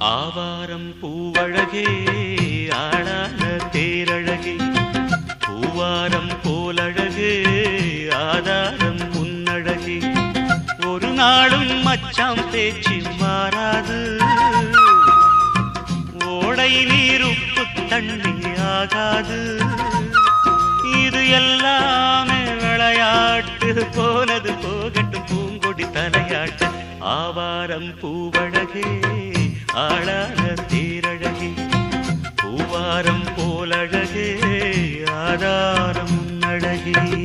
ஆவாரம் பூவழகே ஆளான தேரழகே. பூவாரம் போலழகே ஆதாரம் புன்னழகே. ஒரு நாளும் மச்சாம் பேச்சு மாறாது. ஓடை நீர் உப்பு தண்ணி ஆகாது. இது எல்லாம் ஆவாரம் பூவழகே ஆளான தேரழகே. பூவாரம் போலழகே ஆதாரம் அழகே.